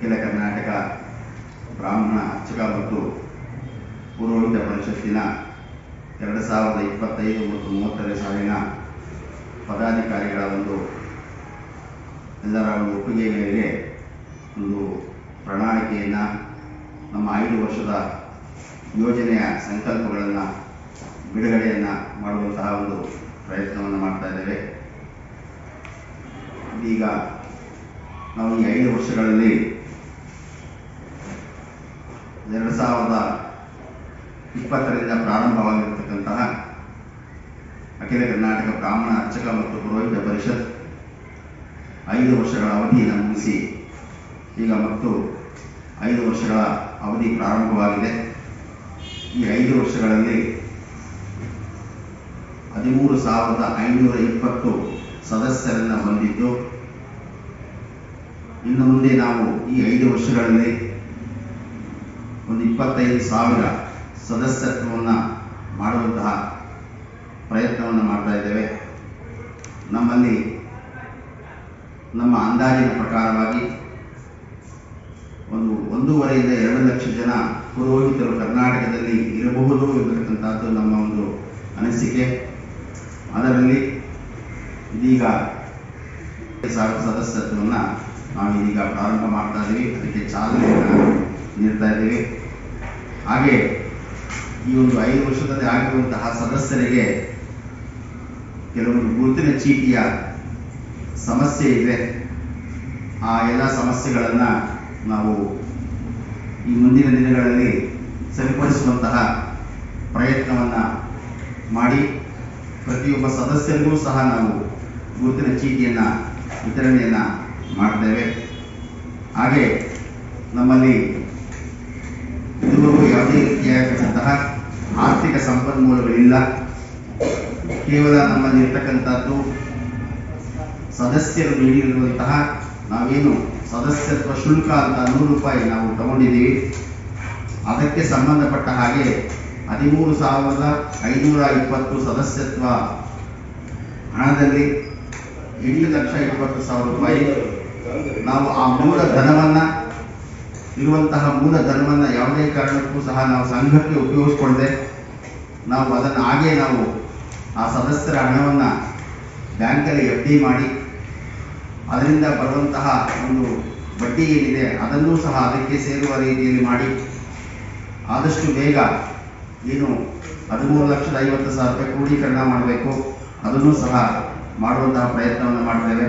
ಅಖಿಲ ಕರ್ನಾಟಕ ಬ್ರಾಹ್ಮಣ ಅರ್ಚಕ ಮತ್ತು ಪುರೋಹಿತ ಪರಿಷತ್ತಿನ ಎರಡು ಸಾವಿರದ ಇಪ್ಪತ್ತೈದು ಮತ್ತು ಮೂವತ್ತನೇ ಸಾಲಿನ ಪದಾಧಿಕಾರಿಗಳ ಒಂದು ಎಲ್ಲರ ಒಂದು ಒಪ್ಪಿಗೆ ಒಂದು ಪ್ರಣಾಳಿಕೆಯನ್ನು ನಮ್ಮ ಐದು ವರ್ಷದ ಯೋಜನೆಯ ಸಂಕಲ್ಪಗಳನ್ನು ಬಿಡುಗಡೆಯನ್ನು ಮಾಡುವಂತಹ ಒಂದು ಪ್ರಯತ್ನವನ್ನು ಮಾಡ್ತಾ ಇದ್ದೇವೆ. ಈಗ ನಾವು ಈ ಐದು ವರ್ಷಗಳಲ್ಲಿ ಇಪ್ಪತ್ತರಿಂದ ಪ್ರಾರಂಭವಾಗಿರ್ತಕ್ಕಂತಹ ಅಖಿಲ ಕರ್ನಾಟಕ ಬ್ರಾಹ್ಮಣ ಅರ್ಚಕ ಮತ್ತು ಪುರೋಹಿತ ಪರಿಷತ್ ಐದು ವರ್ಷಗಳ ಅವಧಿಯನ್ನು ಮುಗಿಸಿ ಈಗ ಮತ್ತು ಐದು ವರ್ಷಗಳ ಅವಧಿ ಪ್ರಾರಂಭವಾಗಿದೆ. ಈ ಐದು ವರ್ಷಗಳಲ್ಲಿ ಹದಿಮೂರು ಸಾವಿರದ ಐನೂರ ಇಪ್ಪತ್ತು ಸದಸ್ಯರನ್ನು ಹೊಂದಿದ್ದು, ಇನ್ನು ಮುಂದೆ ನಾವು ಈ ಐದು ವರ್ಷಗಳಲ್ಲಿ ಒಂದು ಇಪ್ಪತ್ತೈದು ಸಾವಿರ ಸದಸ್ಯತ್ವವನ್ನು ಮಾಡುವಂತಹ ಪ್ರಯತ್ನವನ್ನು ಮಾಡ್ತಾ ಇದ್ದೇವೆ. ನಮ್ಮಲ್ಲಿ ನಮ್ಮ ಅಂದಾಜಿನ ಪ್ರಕಾರವಾಗಿ ಒಂದು ಒಂದೂವರೆಯಿಂದ ಎರಡು ಲಕ್ಷ ಜನ ಪುರೋಹಿತರು ಕರ್ನಾಟಕದಲ್ಲಿ ಇರಬಹುದು ಎಂಬತಕ್ಕಂಥದ್ದು ನಮ್ಮ ಒಂದು ಅನಿಸಿಕೆ. ಅದರಲ್ಲಿ ಇದೀಗ ಸಾವಿರ ಸದಸ್ಯತ್ವವನ್ನು ನಾವು ಇದೀಗ ಪ್ರಾರಂಭ ಮಾಡ್ತಾ ಇದ್ದೀವಿ ಅದಕ್ಕೆ ಚಾಲನೆಯನ್ನು ನೀಡ್ತಾ ಇದ್ದೀವಿ. ಹಾಗೆ ಈ ಒಂದು ಐದು ವರ್ಷದಲ್ಲಿ ಆಗಿರುವಂತಹ ಸದಸ್ಯರಿಗೆ ಕೆಲವೊಂದು ಗುರುತಿನ ಚೀಟಿಯ ಸಮಸ್ಯೆ ಇದೆ. ಆ ಎಲ್ಲ ಸಮಸ್ಯೆಗಳನ್ನು ನಾವು ಈ ಮುಂದಿನ ದಿನಗಳಲ್ಲಿ ಸರಿಪಡಿಸುವಂತಹ ಪ್ರಯತ್ನವನ್ನು ಮಾಡಿ ಪ್ರತಿಯೊಬ್ಬ ಸದಸ್ಯರಿಗೂ ಸಹ ನಾವು ಗುರುತಿನ ಚೀಟಿಯನ್ನು ವಿತರಣೆಯನ್ನು ಮಾಡ್ತೇವೆ. ಹಾಗೆ ನಮ್ಮಲ್ಲಿ ಇದುವರೆಗೂ ಯಾವುದೇ ರೀತಿಯಾಗಿರ್ತಕ್ಕಂತಹ ಆರ್ಥಿಕ ಸಂಪನ್ಮೂಲಗಳಿಲ್ಲ. ಕೇವಲ ನಮ್ಮಲ್ಲಿರ್ತಕ್ಕಂಥದ್ದು ಸದಸ್ಯರು ನೀಡಿರುವಂತಹ ನಾವೇನು ಸದಸ್ಯತ್ವ ಶುಲ್ಕ ಅಂತ ನೂರು ರೂಪಾಯಿ ನಾವು ತಗೊಂಡಿದ್ದೀವಿ. ಅದಕ್ಕೆ ಸಂಬಂಧಪಟ್ಟ ಹಾಗೆ ಹದಿಮೂರು ಸಾವಿರದ ಐನೂರ ಇಪ್ಪತ್ತು ಸದಸ್ಯತ್ವ ಹಣದಲ್ಲಿ ಎಂಟು ಲಕ್ಷ ಇಪ್ಪತ್ತು ಸಾವಿರ ರೂಪಾಯಿ ನಾವು ಆ ಮೂಲ ಧನವನ್ನ ಇರುವಂತಹ ಮೂಲ ಧರ್ಮನ ಯಾವುದೇ ಕಾರಣಕ್ಕೂ ಸಹ ನಾವು ಸಂಘಕ್ಕೆ ಉಪಯೋಗಿಸ್ಕೊಳ್ಳದೆ ನಾವು ಅದನ್ನು ಹಾಗೆ ನಾವು ಆ ಸದಸ್ಯರ ಹಣವನ್ನ ಬ್ಯಾಂಕಲ್ಲಿ ಎಫ್ ಡಿ ಮಾಡಿ ಅದರಿಂದ ಬರುವಂತಹ ಒಂದು ಬಡ್ಡಿ ಏನಿದೆ ಅದನ್ನೂ ಸಹ ಅದಕ್ಕೆ ಸೇರುವ ರೀತಿಯಲ್ಲಿ ಮಾಡಿ ಆದಷ್ಟು ಬೇಗ ಏನು ಹದಿಮೂರು ಲಕ್ಷದ ಐವತ್ತು ಸಾವಿರ ರೂಪಾಯಿ ಕ್ರೋಢೀಕರಣ ಮಾಡಬೇಕು, ಅದನ್ನು ಸಹ ಮಾಡುವಂತಹ ಪ್ರಯತ್ನವನ್ನು ಮಾಡ್ತೇವೆ.